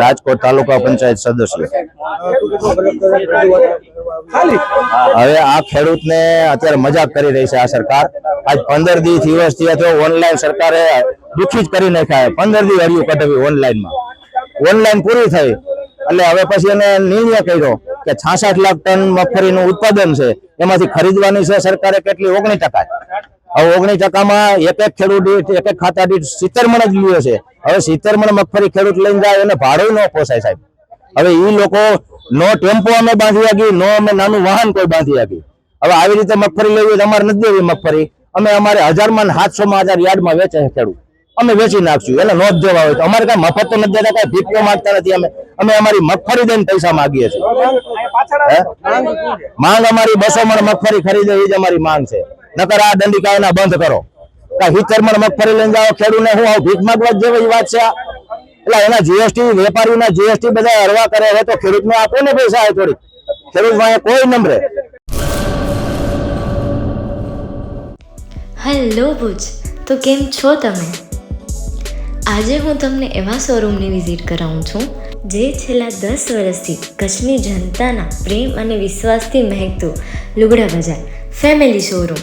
રાજકોટ તાલુકા પંચાયત સદસ્ય. હવે આ ખેડૂતને અત્યારે મજાક કરી રહી છે આ સરકાર. આજ પંદર દિવસ તો ઓનલાઈન સરકારે દુઃખી જ કરી નાખ્યા પંદર દિવસ હરિયું કઢાવી ઓનલાઈનમાં ઓનલાઈન પૂરી થઈ. એટલે હવે પછી એને નિર્ણય કર્યો કે છાસઠ લાખ ટન મગફળીનું ઉત્પાદન છે. એમાંથી ખરીદવાની છે સરકારે કેટલી? ઓગણીસ ટકા. હવે ઓગણીસ ટકામાં એક એક ખેડૂત દીઠ એક એક ખાતા દીઠ સિત્તેર મણ જ લીધો છે. હવે સિત્તેર મણ મગફળી ખેડૂત લઈને જાય એને ભાડું ન પોસાય સાહેબ. હવે એ લોકો નો ટેમ્પો અમે બાંધી આપી નો અમે નાનું વાહન કોઈ બાંધી આપી. હવે આવી રીતે મગફળી લેવી અમારે નથી દેવી મગફળી. અમે અમારે હજારમાં ને સાતસો માં હજાર યાર્ડમાં વેચે છે ખેડૂત. અમે વેચી નાખશું એને નોંધ દેવા હોય તો. અમારે કઈ મફત તો નથી દેતા કઈ ભીખો માંગતા નથી અમે. અમે અમારી મગફળી દઈને પૈસા માંગીએ છીએ? માંગ અમારી બસો મણ મગફળી ખરીદે એ જ અમારી માંગ છે. નકર આ દંડિકાઓના બંધ કરો. હિતરમણ હિતેર મણ મગફળી લઈને જાઓ ખેડૂતને હું આવું ભીખ માગવા જેવી વાત છે એટલે એના જીએસટી વેપારીના જીએસટી બધા હરવા કરે, હવે તો ખેડૂતને આપો ને પૈસા આવે થોડી ખેડૂત પાસે કોઈ નંબરે હેલો ભુજ, તો કેમ છો તમે? આજે હું તમને એવા શોરૂમની વિઝિટ કરાવું છું, જે છેલ્લા દસ વર્ષથી કચ્છની જનતાના પ્રેમ અને વિશ્વાસથી મહેકતું લુગડા બજાર, ફેમિલી શોરૂમ.